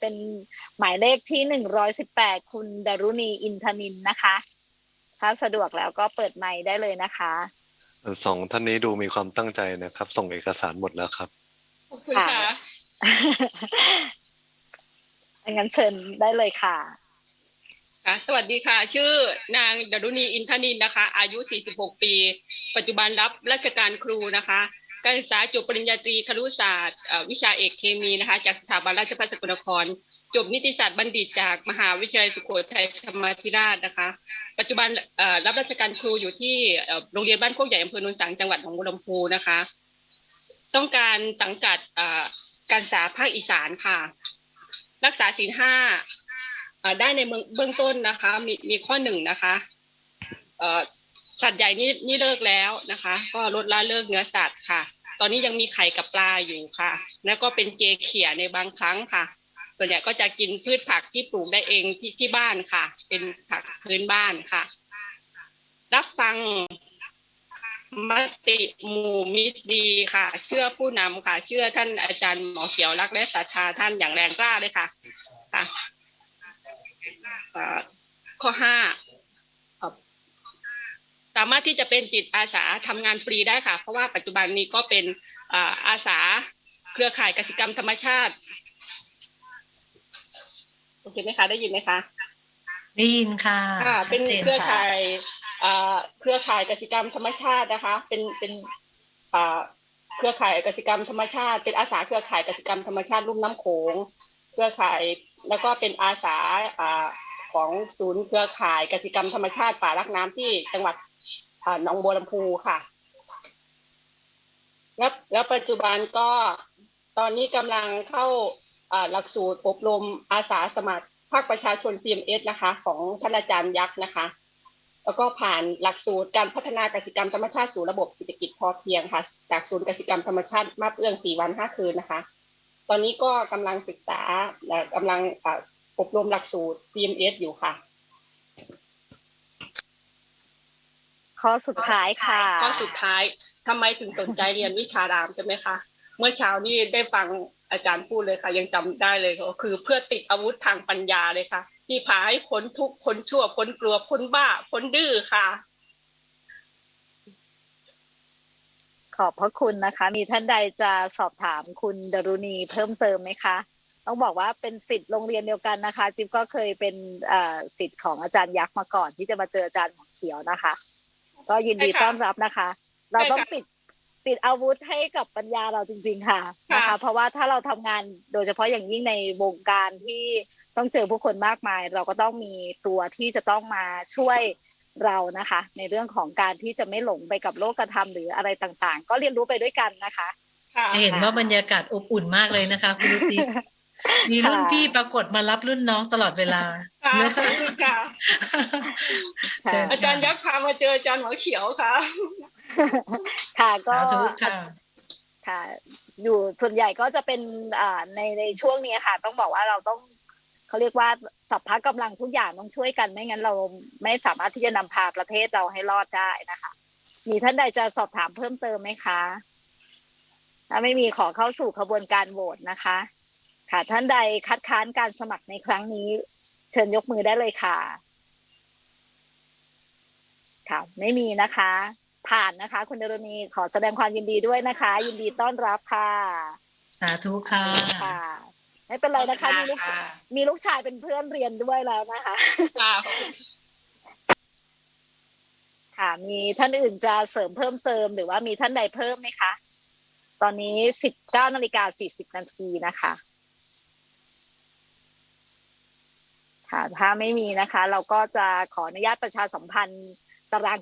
เป็นหมายเลขที่หนึ่งร้อยสิบแปดคุณดารุณีอินทนินนะคะ ถ้าสะดวกแล้วก็เปิดไมค์ได้เลยนะคะสองท่านนี้ดูมีความตั้งใจนะครับ ส่งเอกสารหมดแล้วครับขอบคุณค่ะค่ะงั้นเชิญได้เลยค่ะค่ะ สวัสดีค่ะ ชื่อนางดารุณีอินทนินนะคะ อายุ 46 ปี ปัจจุบันรับราชการครูนะคะ การศึกษาจบปริญญาตรีครุศาสตร์วิชาเอกเคมีนะคะ จากสถาบันราชภัฏสกลนคร จบนิติศาสตร์บัณฑิตจากมหาวิทยาลัยสุโขทัยธรรมาธิราชนะคะ ปัจจุบันรับราชการครูอยู่ที่โรงเรียนบ้านโคกใหญ่อำเภอโนนสังจังหวัดหนองบัวลำพูนะคะ ต้องการสังกัดการศึกษาภาคอีสานค่ะ รักษาศีลห้าได้ในเบื้องต้นนะคะ มีมีข้อหนึ่งนะคะ สัตว์ใหญ่นี่นี่เลิกแล้วนะคะ ก็ลดละเลิกเนื้อสัตว์ค่ะ ตอนนี้ยังมีไข่กับปลาอยู่ค่ะ แล้วก็เป็นเจเขี่ยในบางครั้งค่ะ ส่วนใหญ่ก็จะกินพืชผักที่ปลูกได้เองที่ที่บ้านค่ะ เป็นผักพื้นบ้านค่ะ รับฟังมติหมู่มิตรดีค่ะ เชื่อผู้นำค่ะ เชื่อท่านอาจารย์หมอเขียวรักและศรัทธาท่านอย่างแรงกล้าเลยค่ะค่ะข้อห้า สามารถที่จะเป็นจิตอาสาทำงานฟรีได้ค่ะ เพราะว่าปัจจุบันนี้ก็เป็นอ่าอาสาเครือข่ายกสิกรรมธรรมชาติโอเคไหมคะได้ยินไหมคะได้ยินค่ะค่ะชัดเป็นจเครือค่ะข่ายอ่าเครือข่ายกสิกรรมธรรมชาตินะคะ เป็นเป็นอ่าเครือข่ายกสิกรรมธรรมชาติ เป็นอาสาเครือข่ายกสิกรรมธรรมชาติลุ่มน้ำโขงเครือข่ายแล้วก็เป็นอาสาอ่าของศูนย์เครือข่ายกสิกรรมธรรมชาติป่ารักน้ำที่จังหวัดอ่า หนองบัวลำพูค่ะ แล้วแล้วปัจจุบันก็ตอนนี้กำลังเข้าหลักสูตรอบรมอาสาสมัครภาคประชาชน CMS นะคะ ของท่านอาจารย์ยักษ์นะคะ แล้วก็ผ่านหลักสูตรการพัฒนากสิกรรมธรรมชาติสู่ระบบเศรษฐกิจพอเพียงค่ะ จากศูนย์กสิกรรมธรรมชาติมาเอื้องสี่วันห้าคืนนะคะ ตอนนี้ก็กำลังศึกษาและกำลังอ่าอบรมหลักสูตร CMS อยู่ค่ะ ข้อสุดท้ายค่ะ ข้อสุดท้ายทำไมถึงสนใจเรียนวิชารามใช่ไหมคะ เมื่อเช้านี้ได้ฟังอาจารย์พูดเลยค่ะ ยังจำได้เลยก็คือเพื่อติดอาวุธทางปัญญาเลยค่ะ ที่พาให้พ้นทุกข์พ้นชั่วพ้นกลัวพ้นบ้าพ้นดื้อค่ะ ขอบพระคุณนะคะ มีท่านใดจะสอบถามคุณดารุณีเพิ่มเติมไหมคะ ต้องบอกว่าเป็นสิทธิ์โรงเรียนเดียวกันนะคะ จิ๊บก็เคยเป็นเอ่อสิทธิ์ของอาจารย์ยักษ์มาก่อนที่จะมาเจออาจารย์หมอเขียวนะคะ ก็ยินดีใช่ค่ะต้อนรับนะคะ เราต้องใช่ค่ะติด ติดอาวุธให้กับปัญญาเราจริง ๆ ค่ะนะคะค่ะเพราะว่าถ้าเราทำงานโดยเฉพาะอย่างยิ่งในวงการที่ต้องเจอผู้คนมากมาย เราก็ต้องมีตัวที่จะต้องมาช่วยเรานะคะ ในเรื่องของการที่จะไม่หลงไปกับโลกธรรมหรืออะไรต่างๆ ก็เรียนรู้ไปด้วยกันนะคะค่ะจะเห็นว่าบรรยากาศอบอุ่นมากเลยนะคะคุณลูกติ๊กมีรุ่นพี่ปรากฏมารับรุ่นน้องตลอดเวลาค่ะขอบคุณค่ะเชิญอาจารย์ยักษ์พามาเจออาจารย์หมอเขียวค่ะ ค่ะก็สาธุค่ะค่ะ อยู่ส่วนใหญ่ก็จะเป็นอ่าในในช่วงนี้ค่ะ ต้องบอกว่าเราต้องเขาเรียกว่าสัพพะกำลังทุกอย่างต้องช่วยกันไม่งั้นเราไม่สามารถที่จะนำพาประเทศเราให้รอดได้นะคะ มีท่านใดจะสอบถามเพิ่มเติมไหมคะถ้าไม่มีขอเข้าสู่ขบวนการโหวตนะคะ ค่ะท่านใดคัดค้านการสมัครในครั้งนี้ เชิญยกมือได้เลยค่ะ ค่ะ ไม่มีนะคะ ผ่านนะคะ คุณดารณีขอแสดงความยินดีด้วยนะคะ ยินดีต้อนรับค่ะ สาธุค่ะ ค่ะ ไม่เป็นไรนะคะ มีลูกมีลูกชายเป็นเพื่อนเรียนด้วยแล้วนะคะ ค่ะค่ะมีท่านอื่นจะเสริมเพิ่มเติม หรือว่ามีท่านใดเพิ่มไหมคะ ตอนนี้สิบเก้านาฬิกาสี่สิบนาทีนะคะ ค่ะถ้าไม่มีนะคะ เราก็จะขออนุญาตประชาสัมพันธ์ตาราง